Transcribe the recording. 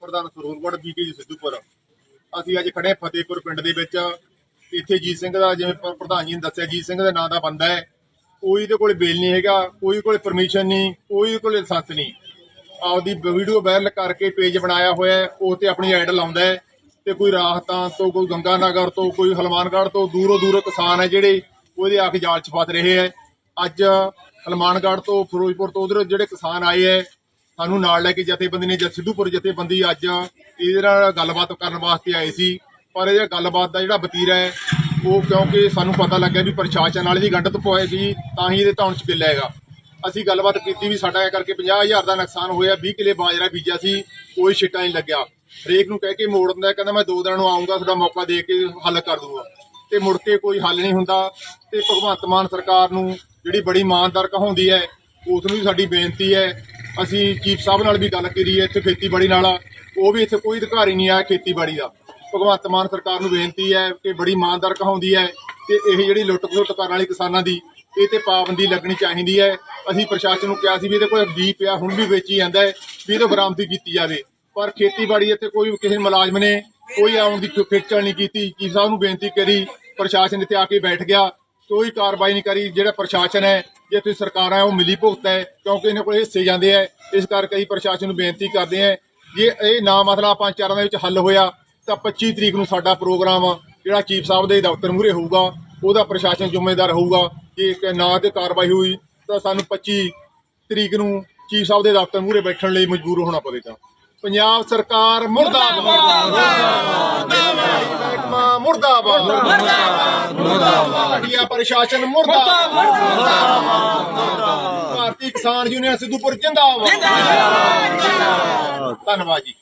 ਪ੍ਰਧਾਨ ਸਰੋਵਰਗੜ ਬੀਕੇ ਸਿੱਧੂਪੁਰ ਅਸੀਂ ਅੱਜ ਖੜੇ ਫਤਿਹਪੁਰ ਪਿੰਡ ਦੇ ਵਿੱਚ। ਇੱਥੇ ਜੀਤ ਸਿੰਘ ਦਾ ਜਿਵੇਂ ਪ੍ਰਧਾਨ ਜੀ ਨੇ ਦੱਸਿਆ, ਜੀਤ ਸਿੰਘ ਦੇ ਨਾਂ ਦਾ ਬੰਦਾ ਹੈ। ਕੋਈ ਦੇ ਕੋਲ ਬੇਲ ਨਹੀਂ ਹੈਗਾ, ਕੋਈ ਕੋਲ ਪਰਮਿਸ਼ਨ ਨਹੀਂ, ਕੋਈ ਕੋਲ ਲਾਇਸੈਂਸ ਨਹੀਂ। ਆਪਦੀ ਵੀਡੀਓ ਵਾਇਰਲ ਕਰਕੇ ਪੇਜ ਬਣਾਇਆ ਹੋਇਆ ਉਹ ਤੇ ਆਪਣੀ ਐਡ ਲਾਉਂਦਾ ਹੈ। ਤੇ ਕੋਈ ਰਾਹਤਾਂ ਤੋਂ, ਕੋਈ ਗੰਗਾ ਨਗਰ ਤੋਂ, ਕੋਈ ਹਲਮਾਨਗੜ ਤੋਂ ਦੂਰੋਂ ਦੂਰੋਂ ਕਿਸਾਨ ਹੈ ਜਿਹੜੇ ਉਹਦੇ ਆ ਕੇ ਜਾਲ ਚ ਫਸ ਰਹੇ ਹੈ। ਅੱਜ ਹਲਮਾਨਗੜ ਤੋਂ, ਫਿਰੋਜ਼ਪੁਰ ਤੋਂ ਉਧਰ ਜਿਹੜੇ ਕਿਸਾਨ ਆਏ ਹੈ ਸਾਨੂੰ ਨਾਲ ਲੈ ਕੇ ਜਥੇਬੰਦੀ ਨੇ ਜਦ ਸਿੱਧੂਪੁਰ ਜਥੇਬੰਦੀ ਅੱਜ ਇਹਦੇ ਨਾਲ ਗੱਲਬਾਤ ਕਰਨ ਵਾਸਤੇ ਆਏ ਸੀ, ਪਰ ਇਹ ਗੱਲਬਾਤ ਦਾ ਜਿਹੜਾ ਵਤੀਰਾ ਹੈ, ਉਹ ਕਿਉਂਕਿ ਸਾਨੂੰ ਪਤਾ ਲੱਗਿਆ ਵੀ ਪ੍ਰਸ਼ਾਸਨ ਨਾਲ ਦੀ ਗੰਢਤ ਪਵੇਗੀ ਤਾਂ ਹੀ ਇਹਦੇ ਧੌਣ ਚ ਬਿੱਲ ਹੈਗਾ। ਅਸੀਂ ਗੱਲਬਾਤ ਕੀਤੀ ਵੀ ਸਾਡਾ ਇਹ ਕਰਕੇ 50000 ਦਾ ਨੁਕਸਾਨ ਹੋਇਆ 20 ਕਿਲੇ ਬਾਜਰਾ ਬੀਜਿਆ ਸੀ, ਕੋਈ ਛਿੱਟਾ ਨਹੀਂ ਲੱਗਿਆ। ਹਰੇਕ ਨੂੰ ਕਹਿ ਕੇ ਮੋੜ ਦਾ, ਕਹਿੰਦਾ ਮੈਂ ਦੋ ਦਿਨਾਂ ਨੂੰ ਆਉਂਗਾ ਤੁਹਾਡਾ ਮੌਕਾ ਦੇ ਕੇ ਹੱਲ ਕਰ ਦੂੰਗਾ। ਤੇ ਮੁੜ ਕੇ ਕੋਈ ਹੱਲ ਨਹੀਂ ਹੁੰਦਾ, ਤੇ ਭਗਵੰਤ ਮਾਨ ਸਰਕਾਰ ਨੂੰ ਜਿਹੜੀ ਬੜੀ ਇਮਾਨਦਾਰ ਕਹਾਉਂਦੀ ਹੈ, ਉਸ ਨੂੰ ਵੀ ਸਾਡੀ ਬੇਨਤੀ ਹੈ ਅਸੀਂ ਚੀਫ ਸਾਹਿਬ ਨਾਲ ਵੀ ਗੱਲ ਕੀਤੀ ਹੈ ਇੱਥੇ ਖੇਤੀਬਾੜੀ ਨਾਲ। ਉਹ ਵੀ ਇੱਥੇ ਕੋਈ ਅਧਿਕਾਰੀ ਨਹੀਂ ਆਇਆ ਖੇਤੀਬਾੜੀ ਦਾ। ਭਗਵੰਤ ਮਾਨ ਸਰਕਾਰ ਨੂੰ ਬੇਨਤੀ ਹੈ ਕਿ ਬੜੀ ਇਮਾਨਦਾਰ ਕਹਾਉਂਦੀ ਹੈ ਤੇ ਇਹ ਜਿਹੜੀ ਲੁੱਟ ਖਸੁੱਟ ਕਰਨ ਵਾਲੀ ਕਿਸਾਨਾਂ ਦੀ, ਇਹ ਤੇ ਪਾਬੰਦੀ ਲੱਗਣੀ ਚਾਹੀਦੀ ਹੈ। ਅਸੀਂ ਪ੍ਰਸ਼ਾਸਨ ਨੂੰ ਕਿਹਾ ਸੀ ਵੀ ਇਹਦੇ ਕੋਲ ਬੀ ਪਿਆ, ਹੁਣ ਵੀ ਵੇਚੀ ਜਾਂਦਾ ਹੈ, ਵੀ ਇਹਦੇ ਬਰਾਮਦੀ ਕੀਤੀ ਜਾਵੇ। ਪਰ ਖੇਤੀਬਾੜੀ ਇੱਥੇ ਕੋਈ ਕਿਸੇ ਮੁਲਾਜ਼ਮ ਨੇ ਕੋਈ ਆਉਣ ਦੀ ਖੇਚਲ ਨਹੀਂ ਕੀਤੀ। ਚੀਫ ਸਾਹਿਬ ਨੂੰ ਬੇਨਤੀ ਕਰੀ, ਪ੍ਰਸ਼ਾਸਨ ਇੱਥੇ ਆ ਕੇ ਬੈਠ ਗਿਆ, ਕੋਈ ਕਾਰਵਾਈ ਨਹੀਂ ਕਰੀ। ਜਿਹੜਾ ਪ੍ਰਸ਼ਾਸਨ ਹੈ ਜੇ ਤੁਸੀਂ ਸਰਕਾਰਾਂ ਹੈ ਉਹ ਮਿਲੀ ਭੁਗਤ ਹੈ ਕਿਉਂਕਿ ਇਹਨਾਂ ਕੋਲ ਹਿੱਸੇ ਜਾਂਦੇ ਹੈ। ਇਸ ਕਰਕੇ ਅਸੀਂ ਪ੍ਰਸ਼ਾਸਨ ਨੂੰ ਬੇਨਤੀ ਕਰਦੇ ਹਾਂ ਜੇ ਇਹ ਨਾ ਮਸਲਾ ਪੰਜ ਚਾਰਾਂ ਦੇ ਵਿੱਚ ਹੱਲ ਹੋਇਆ ਤਾਂ 25 ਤਰੀਕ ਨੂੰ ਸਾਡਾ ਪ੍ਰੋਗਰਾਮ ਜਿਹੜਾ ਚੀਫ ਸਾਹਿਬ ਦੇ ਦਫ਼ਤਰ ਮੂਹਰੇ ਹੋਊਗਾ ਉਹਦਾ ਪ੍ਰਸ਼ਾਸਨ ਜ਼ਿੰਮੇਦਾਰ ਹੋਊਗਾ ਕਿ ਨਾ ਤੇ ਕਾਰਵਾਈ ਹੋਈ ਤਾਂ ਸਾਨੂੰ 25 ਤਰੀਕ ਨੂੰ ਚੀਫ ਸਾਹਿਬ ਦੇ ਦਫ਼ਤਰ ਮੂਹਰੇ ਬੈਠਣ ਲਈ ਮਜਬੂਰ ਹੋਣਾ ਪਵੇਗਾ। ਪੰਜਾਬ ਸਰਕਾਰ ਮੁਰਦਾਬਾਦ। ਮੁਰਦਾਬਾਦ। ਮੁਰਦਾਬਾਦ। ਘਟੀਆ ਪ੍ਰਸ਼ਾਸਨ ਮੁਰਦਾਬਾਦ। ਕਿਸਾਨ ਯੂਨੀਅਨ ਸਿੱਧੂਪੁਰ ਜਿੰਦਾਬਾਦ। ਧੰਨਵਾਦ ਜੀ।